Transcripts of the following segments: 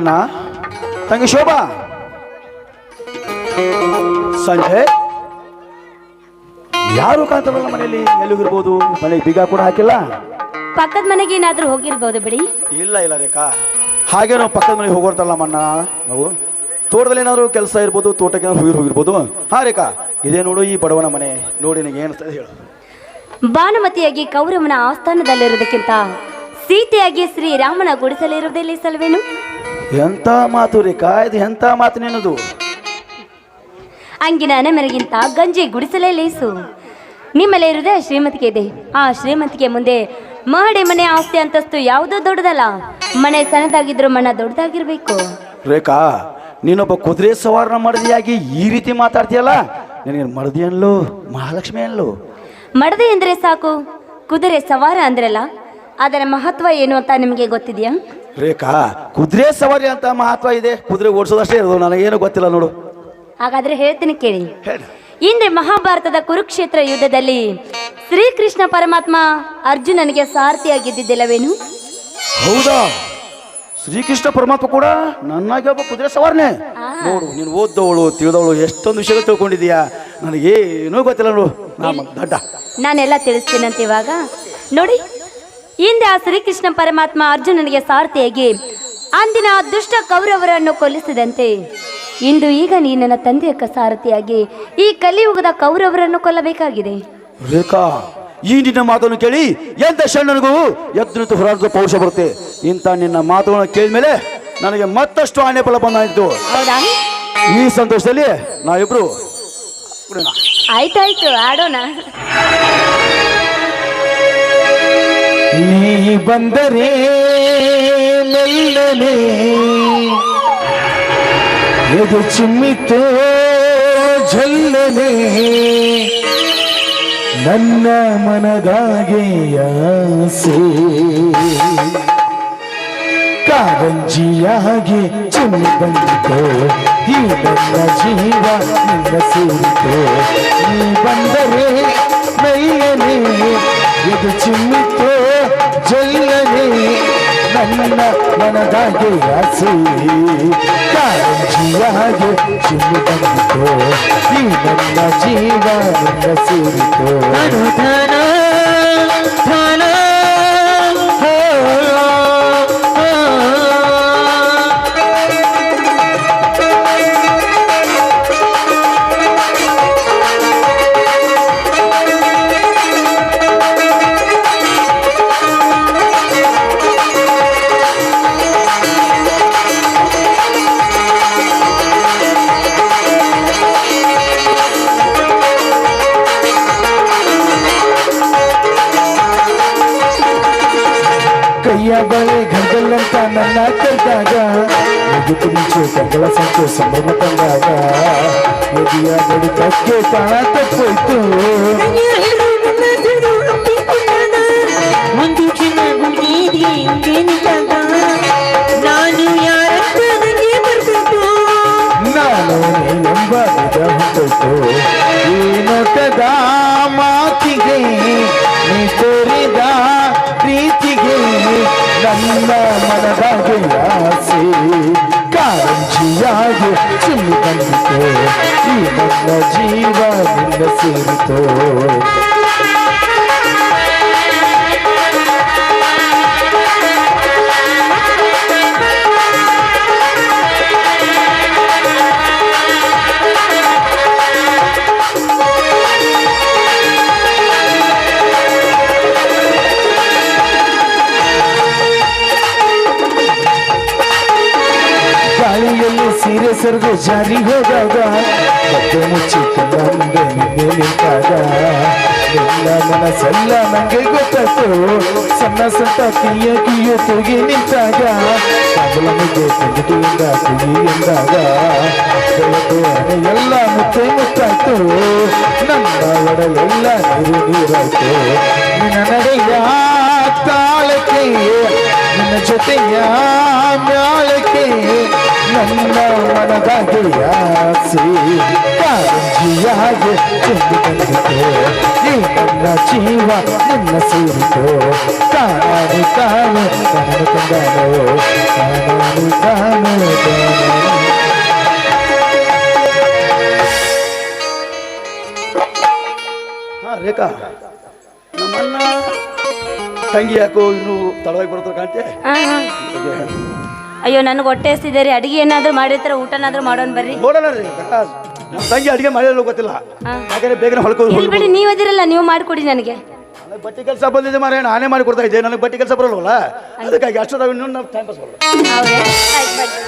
ಅಣ್ಣ. ತಂಗಿ ಶೋಭಾ. ಸಂಜೆ. ಯಾರು ಕಾಣ್ತಾರಲ್ಲ ಮನೆಯಲ್ಲಿ ಎಲ್ಲಿಗಿರ್ಬೋದು ಮನೆಗೆ ಬೀಗ ಕೂಡ ಹಾಕಿಲ್ಲ? ಪಕ್ಕದ ಮನೆಗೆ ಏನಾದ್ರೂ ಹೋಗಿರ್ಬೋದು ಬಿಡಿ. ಇಲ್ಲ ಇಲ್ಲ ರೇಖಾ. ಹಾಗೆ ನಾವು ಪಕ್ಕದ ಮನೆಗೆ ಹೋಗೋರ್ತಲ್ಲ ಮಣ್ಣ. ನಾವು ತೋಟದಲ್ಲಿ ಏನಾದ್ರು ಕೆಲಸ ಇರ್ಬೋದು ತೋಟಕ್ಕೆ ಏನಾದ್ರು ಹೋಗಿ ಹೋಗಿರ್ಬೋದು. ಹಾ ರೇಖಾ ಇದೇ ನೋಡು ಈ ಬಡವನ ಮನೆ. ನೋಡಿ ನಿನಗೆ ಏನು ಹೇಳು. ಭಾನುಮತಿಯಾಗಿ ಕೌರವನ ಆಸ್ಥಾನದಲ್ಲಿರುವುದಕ್ಕಿಂತ ಸೀತೆಯಾಗಿ ಶ್ರೀರಾಮನ ಗುಡಿಸಲಿರುವುದಿಲ್ಲ ಸಲವೇನು? ಎಂಥ ಮಾತು ರೀ? ಕಾಯ್ದು ಎಂಥ ಮಾತು ನಿನ್ನದು? ಅಂಗಿನ ಅನೆಮನೆಗಿಂತ ಗಂಜಿ ಗುಡಿಸಲೇ ಲೇಸು. ನಿಮ್ಮಲ್ಲಿ ಇರುವುದೇ ಶ್ರೀಮತಿಗೆ ಇದೆ. ಆ ಶ್ರೀಮತಿಗೆ ಮುಂದೆ ಮಹಡಿ ಮನೆ ಆಸ್ತಿ ಅಂತಸ್ತು ಯಾವುದೋ ದೊಡ್ಡದಲ್ಲ. ಮನೆ ಸಣ್ಣದಾಗಿದ್ರು ಮನ ದೊಡ್ಡದಾಗಿರ್ಬೇಕು. ರೇಖಾ ನೀನೊಬ್ಬ ಕುದುರೆ ಸವಾರನ ಮಡದಿಯಾಗಿ ಈ ರೀತಿ ಮಾತಾಡ್ತೀಯಲ್ಲ? ನಿನಗೆ ಮಡದಿ ಅನ್ಲು? ಮಹಾಲಕ್ಷ್ಮಿ ಅನ್ಲು? ಮಡದೆ ಎಂದರೆ ಸಾಕು. ಕುದುರೆ ಸವಾರ ಅಂದ್ರಲ್ಲ ಅದರ ಮಹತ್ವ ಏನು ಅಂತ ನಿಮಗೆ ಗೊತ್ತಿದೆಯಾ? ರೇಖಾ ಕುದುರೆ ಸವಾರಿ ಅಂತ ಮಹತ್ವ ಇದೆ. ಕುದುರೆ ಓಡಿಸೋದಷ್ಟೇ ಇರೋದು ನನಗೇನು ಗೊತ್ತಿಲ್ಲ ನೋಡು. ಹಾಗಾದ್ರೆ ಹೇಳ್ತೀನಿ ಕೇಳಿ. ಹೇಳಿ. ಇಂದ್ರೆ ಮಹಾಭಾರತದ ಕುರುಕ್ಷೇತ್ರ ಯುದ್ಧದಲ್ಲಿ ಶ್ರೀಕೃಷ್ಣ ಪರಮಾತ್ಮ ಅರ್ಜುನನಿಗೆ ಸಾರಥಿಯಾಗಿದ್ದಿದ್ದಿಲ್ಲವೇನು? ಹೌದಾ? ಶ್ರೀಕೃಷ್ಣ ಪರಮಾತ್ಮ ಕೂಡ ನನ್ನಾಗಿ ಒಬ್ಬ ಕುದುರೆ ಸವಾರನೆ. ನೋಡು ನೀನು ಓದ್ದವಳು ತಿಳಿದವಳು ಎಷ್ಟೊಂದು ವಿಷಯ ತಿಳ್ಕೊಂಡಿದೀಯಾ ನನಗೇನೂ ಗೊತ್ತಿಲ್ಲ ನೋಡು. ನಾನು ದಡ್ಡ. ನಾನೆಲ್ಲ ತಿಳಿಸ್ತೀನಂತ ಇವಾಗ. ನೋಡಿ ಹಿಂದೆ ಆ ಶ್ರೀಕೃಷ್ಣ ಪರಮಾತ್ಮ ಅರ್ಜುನನಿಗೆ ಸಾರಥಿಯಾಗಿ ಅಂದಿನ ದುಷ್ಟ ಕೌರವರನ್ನು ಕೊಲ್ಲಿಸಿದಂತೆ. ಇಂದು ಈಗ ನೀ ನನ್ನ ತಂದೆಯ ಸಾರಥಿಯಾಗಿ ಈ ಕಲಿಯುಗದ ಕೌರವರನ್ನು ಕೊಲ್ಲಬೇಕಾಗಿದೆ. ರೇಖಾ ಈ ನಿನ್ನ ಮಾತನ್ನು ಕೇಳಿ ಎಂತ ಶಣ್ಣನಿಗೂ ಎದ್ದು ನಿಂತು ಹೋರಾಟದ ಪೌರುಷ ಬರುತ್ತೆ? ಇಂಥ ನಿನ್ನ ಮಾತುಗಳನ್ನು ಕೇಳಿದ್ಮೇಲೆ ನನಗೆ ಮತ್ತಷ್ಟು ಆನೆ ಫಲ ಬಂದಾಯಿತು ಹೌದಾ? ಈ ಸಂತೋಷದಲ್ಲಿ ನಾವಿಬ್ರು. ಆಯ್ತಾಯ್ತು ಆಡೋಣ. ನೀ ಬಂದರೆ ಮೆಲ್ಲನೆ. ಎದು ಚಿಮ್ಮಿತು ಝಲ್ಲನೆ. ನನ್ನ ಮನದಾಗೆ ಆಸೆ. ಕಾರಂಜಿಯಾಗಿ ಚಿಮ್ಮಿ ಬಂದಿತು. ಈ ನನ್ನ ಜೀವ ನಿನ್ನ ಸೇರಿತು. ನೀ ಬಂದರೆ ಮೈಯನೆ ಇದು ಚಿಮ್ಮಿತು ಜಲ್ಲನೆ ನನ್ನ ಮನದಾಗೆ ಹಸಿ ಕಾಂಜಿಯಾಗೆ ಚಿಮ್ಮಿ ಬಂದಿತು. ಈ ನನ್ನ ಜೀವ ಸೇರಿತು. ಧನ ಮುಗಿತು ಮುಂಚೆ ಕಂಗಳ ಸಂಚೆ ಸಂಭ್ರಮ ತಂದಾಗ ನದಿಯ ಬಡಿತಕ್ಕೆ ತಾಣ ತಪ್ಪೋಯ್ತು ಒಂದು ಕ್ಷಣ ಗುಂಡಿಗೆ ಹಿಂಗೆ ನಿಂತಾಗ ನಾನು ಯಾರಂತ ನನಗೆ ಬರ್ಬೇಕು ನಾನು ನೀನೆಂಬ ವಿಧ ಹೊಂದೋಯ್ತು ಈ ನೋಟದ ಮಾತಿಗೆ ನೀ ತೋರಿದ ಪ್ರೀತಿಗೆ ನನ್ನ ಮನದಾಗೆ ಆಸೆ ಕಾರಂಜಿಯಾಗಿ ಚಿಮ್ಮಿ ಬಂದಿತು ಈ ನನ್ನ ಜೀವ ನಿನ್ನ ಸೇರಿತು ಸೀರೆ ಸರಿದು ಜಾರಿ ಹೋದಾಗ ಮತ್ತೆ ಮುಚ್ಚಿಟ್ಟು ಬಂದೆ ನಿಂತಾಗ. ಎಲ್ಲ ಮನಸ್ಸೆಲ್ಲ ನಂಗೆ ಗೊತ್ತಾಯ್ತು. ಸಣ್ಣ ಸಣ್ಣ ಕಿಯ ಕಿಯು ತುಗಿ ನಿಂತಾಗ. ಕಮಲ ಮುದ್ದೆ ಕಂದಿಟಿಯಿಂದ ತುಗಿ ಎಂದಾಗ. ಎಲ್ಲ ಮುತ್ತೆ ಮುತ್ತಾಯ್ತು. ನನ್ನ ಒಡಲೆಲ್ಲ ನೀರು ನೀರಾಯ್ತು. ನಿನ್ನ ನಡೆಯ ತಾಳಕ್ಕೆ, ನಿನ್ನ ಜೊತೆಯ ಮ್ಯಾಳಕ್ಕೆ. ನನ್ನ ಮನದ ಗೆಳೆಯಾಸಿ ಕಾರಂಜಿಯಾಗಿ ಚೆಂದು ಬಂದಿತು ಈ ನನ್ನ ಜೀವ ನಿನ್ನ ಸೇರಿತು ಕಾಣು ಕಾಣು ಕಾಣು ಕಂಡನು ಕಾಣು ಹಾ ರೇಖಾ. ನಮ್ಮನ್ನ ತಂಗಿ ಯಾಕೋ ಇನ್ನು ತಡವಾಗಿ ಬರ್ತಾರೆ ಕಾಣ್ತೆ. ಅಯ್ಯೋ ನನಗೆ ಹೊಟ್ಟೆ ಹಸಿದೆ ಅಡಿಗೆ ಏನಾದರೂ ಮಾಡಿರ್ತಾರೆ ಊಟನಾದ್ರೂ ಮಾಡೋಣ ಬರ್ರಿ. ನೋಡೋಣ ರೀ ನಮ್ಮ ತಂಗಿ ಅಡಿಗೆ ಮಾಡಿರಲ್ಲ ಗೊತ್ತಿಲ್ಲ. ಯಾಕಂದ್ರೆ ಬೇಗನೆ ಹೊಳ್ಕೊಂಡು ಇಲ್ಲಿ ಬಿಡಿ ನೀವು ಅದಿರಲ್ಲ ನೀವು ಮಾಡಿಕೊಡಿ ನನಗೆ. ನನಗೆ ಬಟ್ಟೆ ಕೆಲಸ ಬಂದಿದೆ ಮಾರೇ ನಾನೇ ಮಾಡಿ ಕೊಡ್ತಾ ಇದ್ದೆ. ನನಗೆ ಬಟ್ಟೆ ಕೆಲಸ ಬರಲ್ವಲ್ಲ? ಅದಕ್ಕಾಗಿ ಅಷ್ಟೊತ್ತಾಗ ಇನ್ನೂ ನಾವು ಟೈಮ್ ಪಾಸ್ ಬರಲ್ಲ ಹೌದಾ. ಆಯ್ತು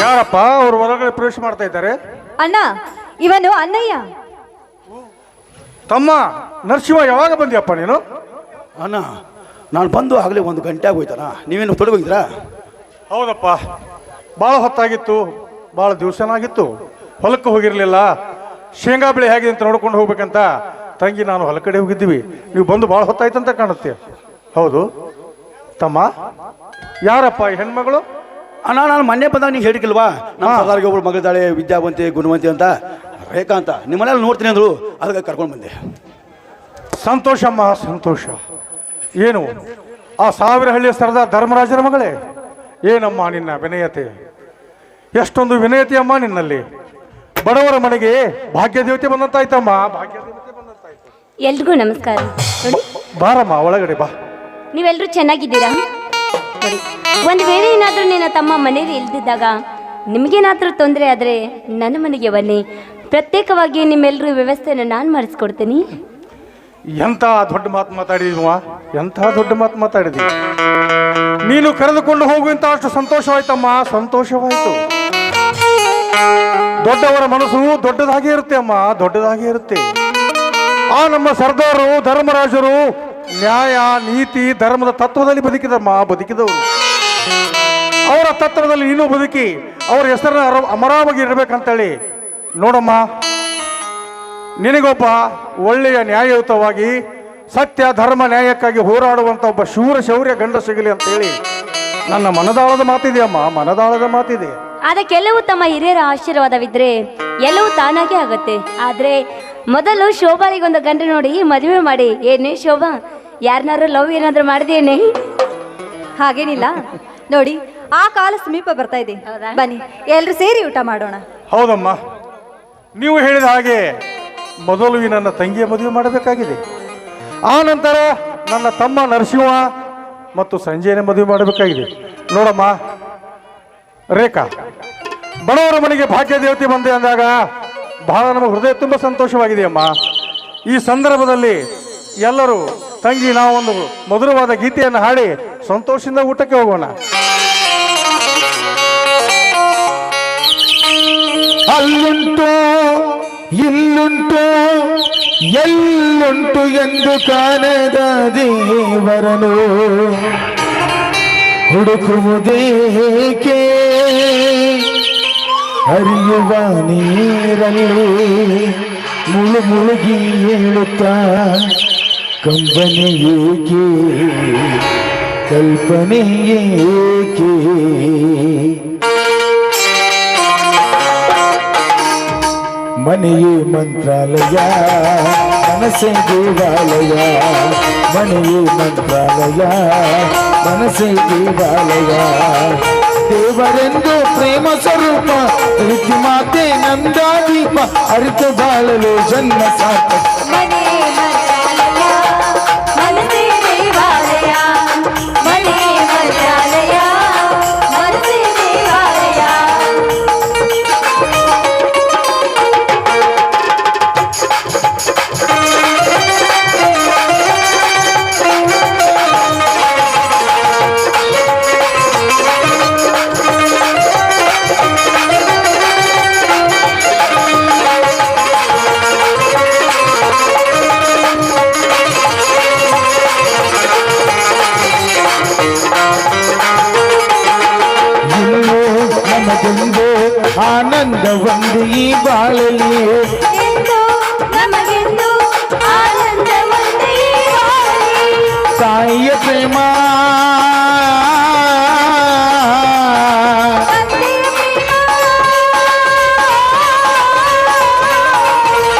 ಯಾರಪ್ಪ ಅವ್ರು ಹೊರಗಡೆ ಪ್ರವೇಶ ಮಾಡ್ತಾ ಇದ್ದಾರೆ? ಅಣ್ಣ ಇವನು ಅಣ್ಣಯ್ಯ. ತಮ್ಮ ನರಸಿಂಹ ಯಾವಾಗ ಬಂದಿಯಪ್ಪ ನೀನು? ಅಣ್ಣ ನಾನು ಬಂದು ಆಗಲೇ ಒಂದು ಗಂಟೆ ಆಗೋಯ್ತಣ್ಣ. ನೀವೇನು ತೊಡಗೋಗಿದ್ರಾ ಹೌದಪ್ಪ. ಭಾಳ ಹೊತ್ತಾಗಿತ್ತು ಭಾಳ ದಿವಸನಾಗಿತ್ತು. ಹೊಲಕ್ಕೆ ಹೋಗಿರಲಿಲ್ಲ. ಶೇಂಗಾ ಬೆಳೆ ಹೇಗಿದೆ ಅಂತ ನೋಡ್ಕೊಂಡು ಹೋಗ್ಬೇಕಂತ ತಂಗಿ ನಾನು ಹೊಲ ಕಡೆ ಹೋಗಿದ್ದೀವಿ. ನೀವು ಬಂದು ಭಾಳ ಹೊತ್ತಾಯ್ತಂತ ಕಾಣುತ್ತೆ. ಹೌದು. ತಮ್ಮ ಯಾರಪ್ಪ ಈ ಹೆಣ್ಮಗಳು? ಅಣ್ಣ ನಾನು ಮೊನ್ನೆ ಬಂದಾಗ ನೀವು ಹೇಳಿಕಿಲ್ವಾ ನಮ್ಮ ಸರ್ದಾರ್ಗೆ ಒಬ್ಬಳು ಮಗಳಿದ್ದಾಳೆ ವಿದ್ಯಾವಂತಿ ಗುಣವಂತಿ ಅಂತ. ರೇಖಾ ನಿಮ್ಮನೆಯಲ್ಲಿ ನಿಮ್ಮ ಮನೇಲಿ ನೋಡ್ತೀನಿ ಅಂದ್ರು ಅದಕ್ಕೆ ಕರ್ಕೊಂಡು ಬಂದೆ. ಸಂತೋಷಮ್ಮ ಸಂತೋಷ. ಏನು? ಆ ಸಾವಿರ ಹಳ್ಳಿಯ ಸ್ಥಳದ ಧರ್ಮರಾಜರ ಮಗಳೇ? ಏನಮ್ಮ ನಿನ್ನ ವಿನಯತೆ? ಎಷ್ಟೊಂದು ವಿನಯತೆಯಮ್ಮ ನಿನ್ನಲ್ಲಿ. ಬಡವರ ಮನೆಗೆ ಭಾಗ್ಯ ದೇವತೆ ಬಂದಂತಾಯ್ತಮ್ಮ. ಭಾಗ್ಯ ದೇವತೆ ಬಂದಂತಾಯ್ತು. ಎಲ್ರಿಗೂ ನಮಸ್ಕಾರ. ನೋಡಿ. ಬಾರಮ್ಮ ಒಳಗಡೆ ಬಾ. ನೀವೆಲ್ಲರೂ ಚೆನ್ನಾಗಿದ್ದೀರಾ? ನೋಡಿ. ಒಂದು ವೇಳೆ ಏನಾದರೂ ನಿನ್ನ ತಮ್ಮ ಮನೇಲಿ ಇಲ್ದಿದ್ದಾಗ ನಿಮಗೇನಾದರೂ ತೊಂದರೆ ಆದರೆ ನನ್ನ ಮನೆಗೆ ಬನ್ನಿ. ಪ್ರತ್ಯೇಕವಾಗಿ ನಿಮ್ಮೆಲ್ಲರೂ ವ್ಯವಸ್ಥೆಯನ್ನು ನಾನು ಮಾಡಿಸ್ಕೊಡ್ತೀನಿ. ಎಂಥ ದೊಡ್ಡ ಮಾತು ಮಾತಾಡಿದ್ವ ಎಂಥ ದೊಡ್ಡ ಮಾತು ಮಾತಾಡಿದ್ವಿ ನೀನು ಕರೆದುಕೊಂಡು ಹೋಗುವಂತ ಅಷ್ಟು ಸಂತೋಷವಾಯ್ತಮ್ಮ. ಸಂತೋಷವಾಯ್ತು. ದೊಡ್ಡವರ ಮನಸ್ಸು ದೊಡ್ಡದಾಗೇ ಇರುತ್ತೆ ಅಮ್ಮ, ದೊಡ್ಡದಾಗೇ ಇರುತ್ತೆ. ಆ ನಮ್ಮ ಸರ್ದಾರರು, ಧರ್ಮರಾಜರು ನ್ಯಾಯ, ನೀತಿ, ಧರ್ಮದ ತತ್ವದಲ್ಲಿ ಬದುಕಿದಮ್ಮ, ಬದುಕಿದವರು. ಅವರ ತತ್ವದಲ್ಲಿ ನೀನು ಬದುಕಿ, ಅವರ ಹೆಸರನ್ನ ಅಮರವಾಗಿ ಇರಬೇಕಂತೇಳಿ ನೋಡಮ್ಮ ನಿನಗೊಬ್ಬ ಒಳ್ಳೆಯ ನ್ಯಾಯಯುತವಾಗಿ ಸತ್ಯ ಧರ್ಮ ನ್ಯಾಯಕ್ಕಾಗಿ ಹೋರಾಡುವಂತ ಒಬ್ಬ ಶೂರ ಶೌರ್ಯ ಗಂಡ ಸಿಗಲಿ ಅಂತ ಹೇಳಿ ನನ್ನ ಮನದಾಳದ ಮಾತಿದೆ ಅಮ್ಮ ಮನದಾಳದ ಮಾತಿದೆ. ಅದಕ್ಕೆಲ್ಲವೂ ಕೆಲವು ತಮ್ಮ ಹಿರಿಯರ ಆಶೀರ್ವಾದವಿದ್ರೆ ಎಲ್ಲವೂ ತಾನಾಗೇ ಆಗುತ್ತೆ. ಆದ್ರೆ ಮೊದಲು ಶೋಭಾರಿಗೊಂದು ಗಂಡ ನೋಡಿ ಮದುವೆ ಮಾಡಿ. ಏನೇ ಶೋಭಾ ಯಾರನ್ನಾರು ಲವ್ ಏನಾದ್ರು ಮಾಡಿದೇನೆ ಹಾಗೇನಿಲ್ಲ. ನೋಡಿ ಆ ಕಾಲ ಸಮೀಪ ಬರ್ತಾ ಇದೆ? ಬನ್ನಿ ಎಲ್ರು ಸೇರಿ ಊಟ ಮಾಡೋಣ. ಹೌದಮ್ಮ. ನೀವು ಹೇಳಿದ ಹಾಗೆ ಮೊದಲು ನನ್ನ ತಂಗಿಯ ಮದುವೆ ಮಾಡಬೇಕಾಗಿದೆ. ಆ ನಂತರ ನನ್ನ ತಮ್ಮ ನರಸಿಂಹ ಮತ್ತು ಸಂಜಯನ ಮದುವೆ ಮಾಡಬೇಕಾಗಿದೆ. ನೋಡಮ್ಮ, ರೇಖಾ, ಬಡವರ ಮನೆಗೆ ಭಾಗ್ಯ ದೇವತೆ ಬಂದೆ ಅಂದಾಗ ಬಹಳ ನಮ್ಮ ಹೃದಯ ತುಂಬ ಸಂತೋಷವಾಗಿದೆಯಮ್ಮ. ಈ ಸಂದರ್ಭದಲ್ಲಿ ಎಲ್ಲರೂ ತಂಗಿ ನಾವೊಂದು ಮಧುರವಾದ ಗೀತೆಯನ್ನು ಹಾಡಿ ಸಂತೋಷದಿಂದ ಊಟಕ್ಕೆ ಹೋಗೋಣ. ಅಲ್ಲುಂಟು ಇಲ್ಲುಂಟು ಎಲ್ಲುಂಟು ಎಂದು ಕಾಣದ ದೇವರನು ಹುಡುಕುವುದೇಕೆ ಹರಿಯುವ ನೀರಲ್ಲಿ ಮುಳು ಮುಳುಗಿ ಹೇಳುತ್ತಾ ಕಂಬನೆ ಏಕೆ ಕಲ್ಪನೆ ಏಕೆ ಮನೆಯೇ ಮಂತ್ರಾಲಯ ಮನಸ್ಸೇ ದೇವಾಲಯ ಮನೆಯೇ ಮಂತ್ರಾಲಯ ಮನಸ್ಸೇ ದೇವಾಲಯ ದೇವರೆಂದು ಪ್ರೇಮ ಸ್ವರೂಪ ಪ್ರೀತಿ ಮಾತೆ ನಂದಾದೀಪ ಅರಿತು ಬಾಳಲು ಜನ್ಮ ಸಾಕ ಮನೆ ಮಂತ್ರಾಲಯ, ಮನಸ್ಸೇ ಈ ಬಾಳಲಿ. ತಾಯಿಯ ಪ್ರೇಮ.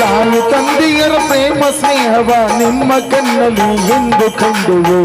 ತಾಯಿ ತಂದೆಯರ ಪ್ರೇಮ ಸ್ನೇಹವ ನಿಮ್ಮ ಕಣ್ಣಲ್ಲಿ ಎಂದು ಕಂಡುವು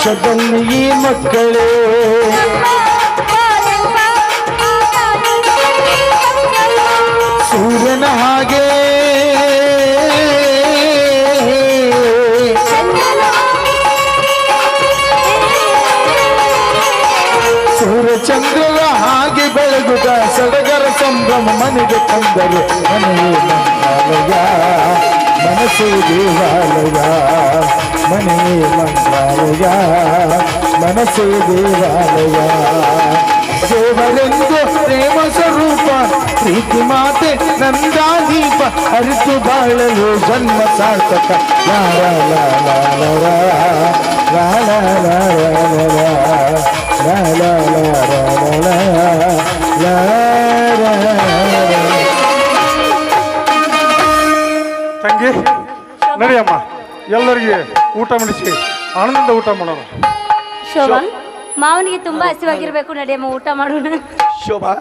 ಆಕಾಶದಲ್ಲಿ ಈ ಮಕ್ಕಳೇ ಸೂರ್ಯನ ಹಾಗೆ ಸೂರ್ಯಚಂದ್ರರ ಹಾಗೆ ಬೆಳಗುದ ಸಡಗರ ಸಂಭ್ರಮ ಮನೆಗೆ ತಂದರು ಮನೆಯೇ ಮನಸ್ಸೇ ದೇವಾಲಯ ಮನೆಯೇ ಮಂತ್ರಾಲಯ ಮನಸ್ಸೇ ದೇವಾಲಯ ದೇವರೆಂದು ಪ್ರೇಮ ಸ್ವರೂಪ ಪ್ರೀತಿ ಮಾತೆ ನಂದಾದೀಪ ಅರಿತು ಬಾಳಲು ಜನ್ಮ ಸಾರ್ಥಕ ಲಾರ ಲಾರ ನಡಿಯಮ್ಮ ಎಲ್ಲರಿಗೆ ಊಟ ಮಾಡಿಸಿ ಆನಂದ ಊಟ ಮಾಡೋಣ. ಶೋಭಾ ಮಾವನಿಗೆ ತುಂಬಾ ಹಸಿವಾಗಿರ್ಬೇಕು ನಡಿಯಮ್ಮ ಊಟ ಮಾಡೋಣ. ಶೋಭಾ